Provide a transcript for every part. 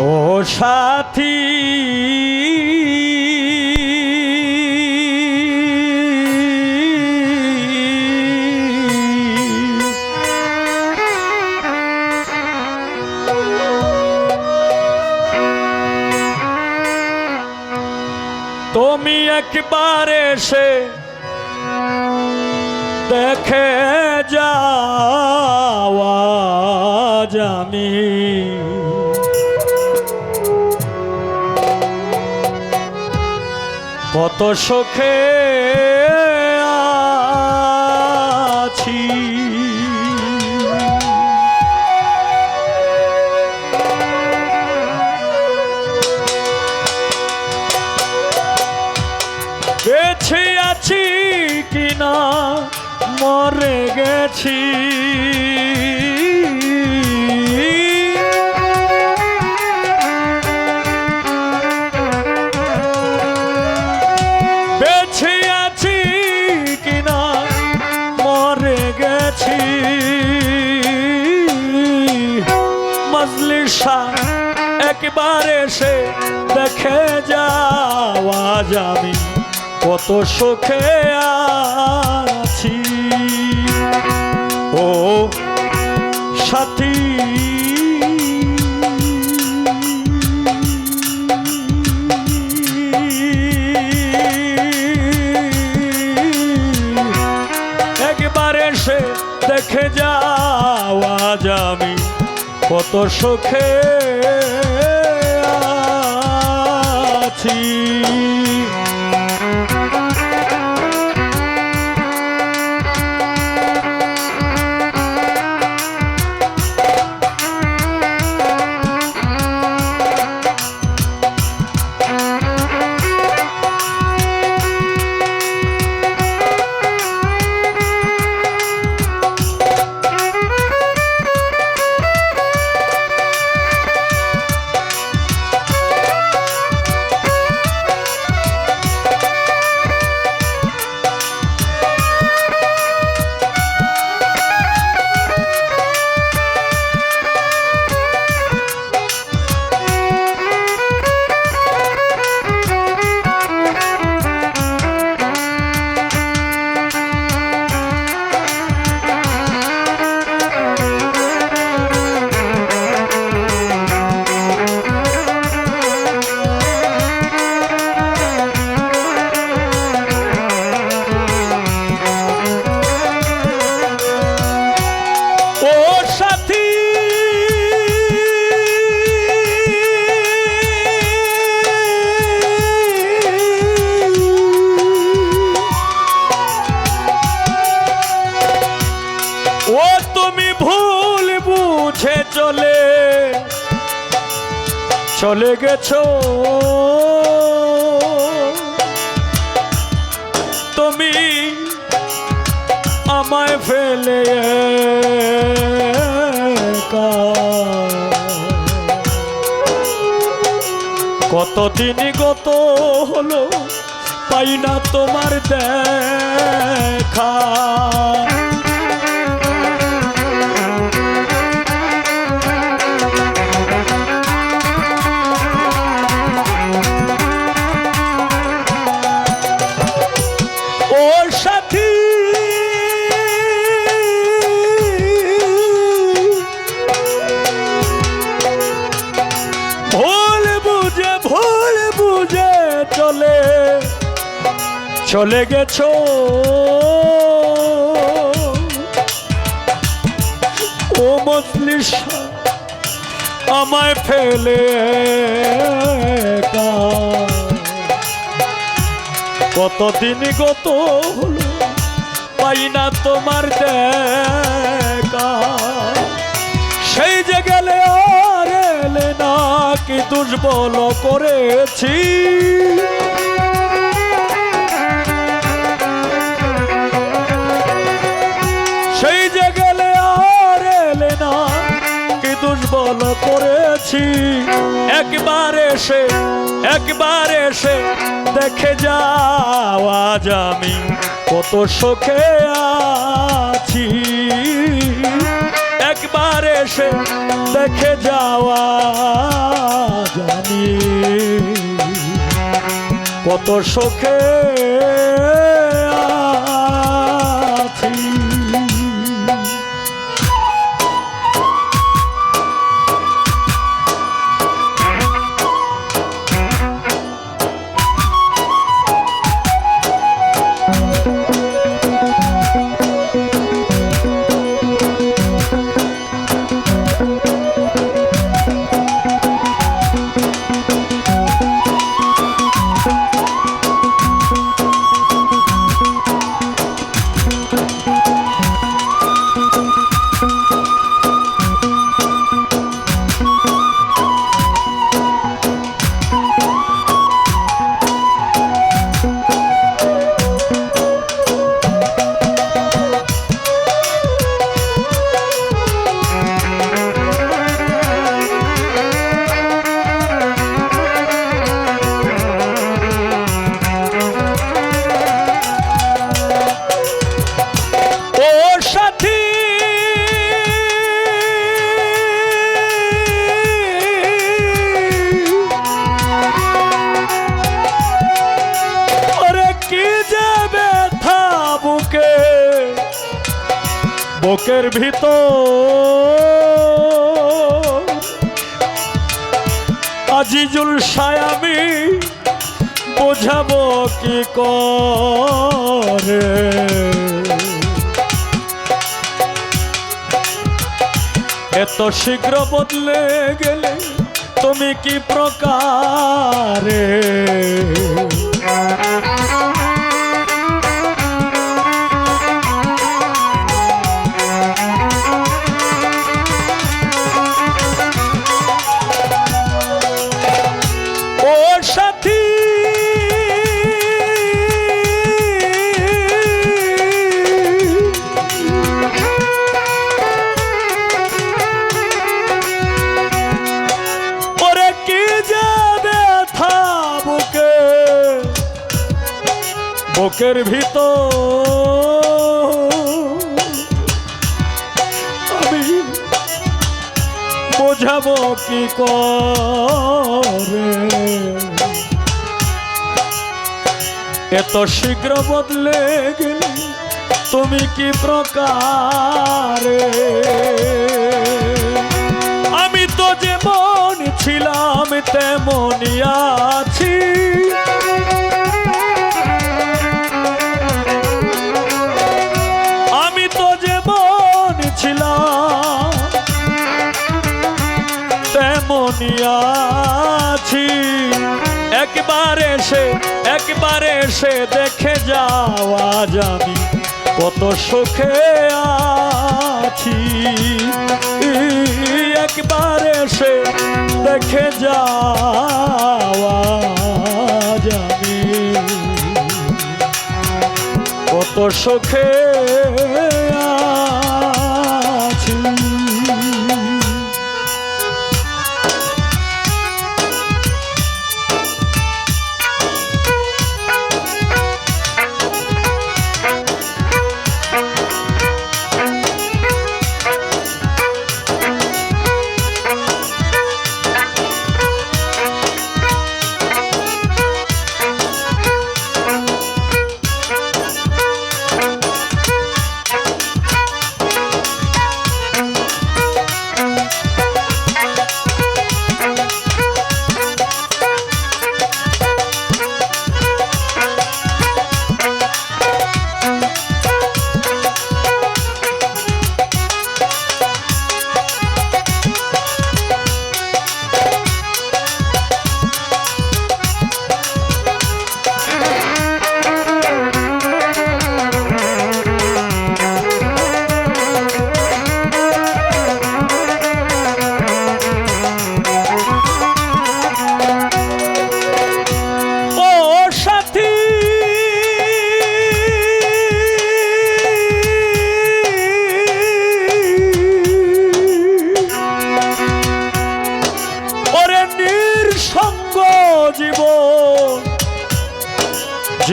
ও সাথী। তুমি একবার এসে দেখে যাওয়া আমি। কত সুখে আছি। বেছে আছি কিনা মরে গেছি। একবার এসে দেখে যাওয়া যাবি কত সুখে আছি। ও সাথী। একবার এসে দেখে যাওয়া যাবি কত সুখে আছি চলে গেছো তুমি আমায় ফেলে। কতদিন গত হলো পাই না তোমার দেখা চলে গেছো। ও মজলিস, আমায় ফেলে। কতদিন গত হলো, পাই না তোমার দেখা। সেই যে গেলে আর এলে না, কি দুর্বল করেছি। পতন করেছি। একবার এসে একবার এসে দেখে যাও আজ আমি কত শোকে আছি। একবার এসে দেখে যাওয়া জানি কত শোকে আছি। বুকের ভিতর। আজিজুল সায়ামি বোঝাবো কি করে? এত শীঘ্র বদলে গেলে তুমি কি প্রকারে? বুকের ভিতর আমি বোঝাবো কি করে? এত শীঘ্র বদলে গেলে তুমি কি প্রকারে? আমি তো যেমন ছিলাম তেমনই আছি। একবার এসে একবার এসে দেখে যাওয়া যাবি কত সুখে আছি। একবার এসে দেখে যাওয়া যাবি কত সুখে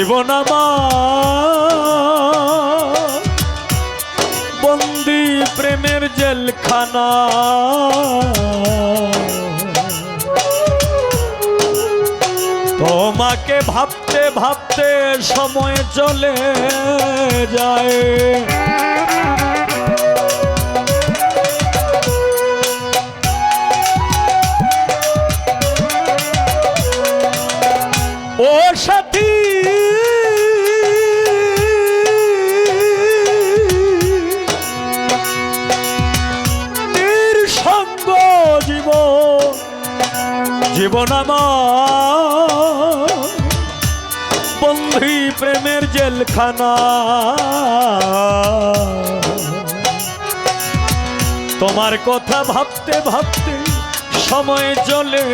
জীবন বন্দি প্রেমের জেলখানা। তোমাকে ভাবতে ভাবতে সময় চলে যায়। জীবন আমার বন্ধি প্রেমের জেলখানা। তোমার কথা ভাবতে ভাবতে সময় চলে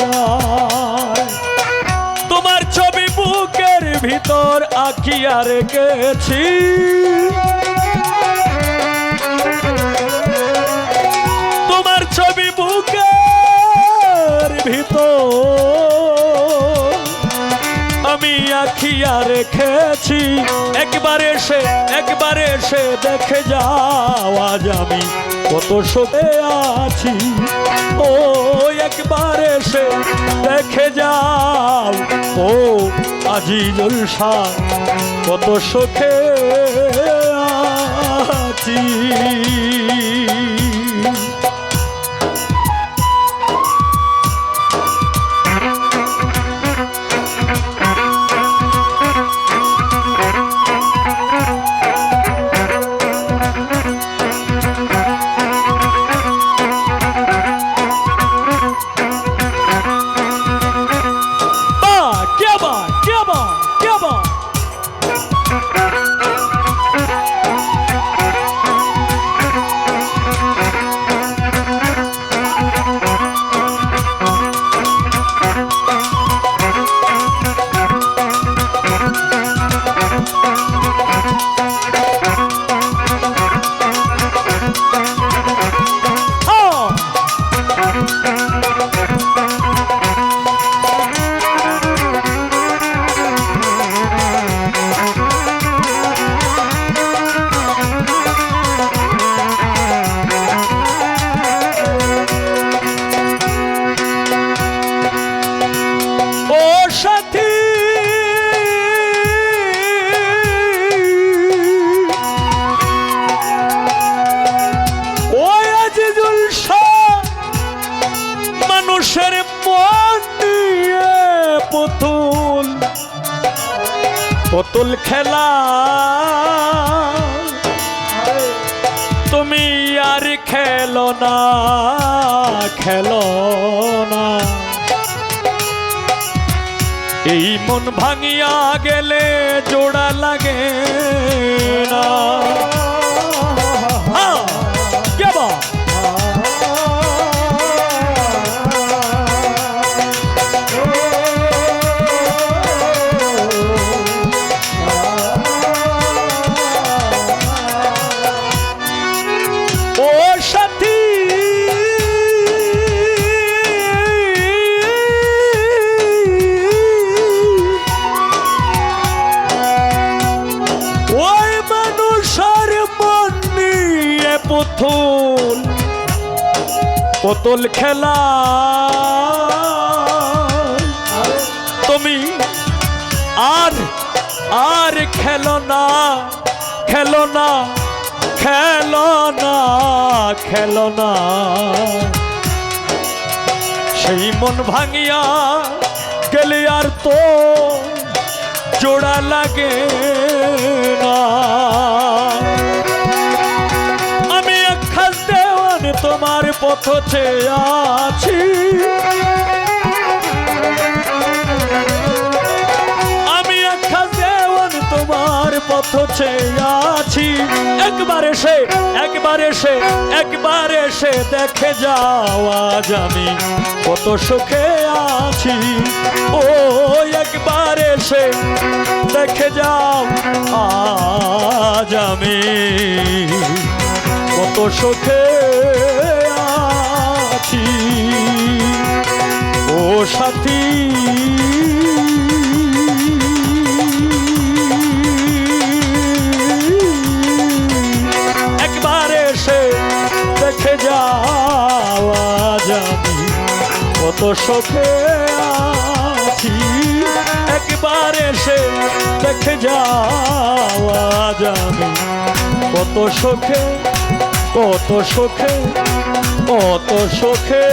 যায়। তোমার ছবি বুকের ভিতর আঁকিয়া রেখেছি ভিতর। আমি আখিয়া রেখেছি, একবার এসে একবার এসে দেখে যাও আজ আমি কত শোকে আছি। ও, একবার এসে দেখে যাও। ও আজি জলসা কত শোকে আছি। সাথী। ও আজিজুল মানুষের মন নিয়ে পুতুল পুতুল খেলা। তুমি আর খেলো না খেলো না। এই মন ভাঙিয়া গেলে জোড়া লাগে না। পুতুল খেলা। তুমি আর আর খেলো না খেলো না খেলো না খেলো না। সেই মন ভাঙিয়া গেলে আর তো জোড়া লাগে না। চেয়ে আছি। আমি খাস দেওয়ান, তোমার পথ চেয়ে আছি। একবার এসে একবার এসে একবার এসে দেখে যাও আজ আমি কত সুখে আছি। ও, একবার এসে দেখে যাও আজ আমি কত সুখে আছি। ও সাথী। একবার এসে দেখে যাওয়া যাবি। কত শোকে আছি। পারে সে দেখে যাওয়া যাবে কত সুখে কত সুখে কত সুখে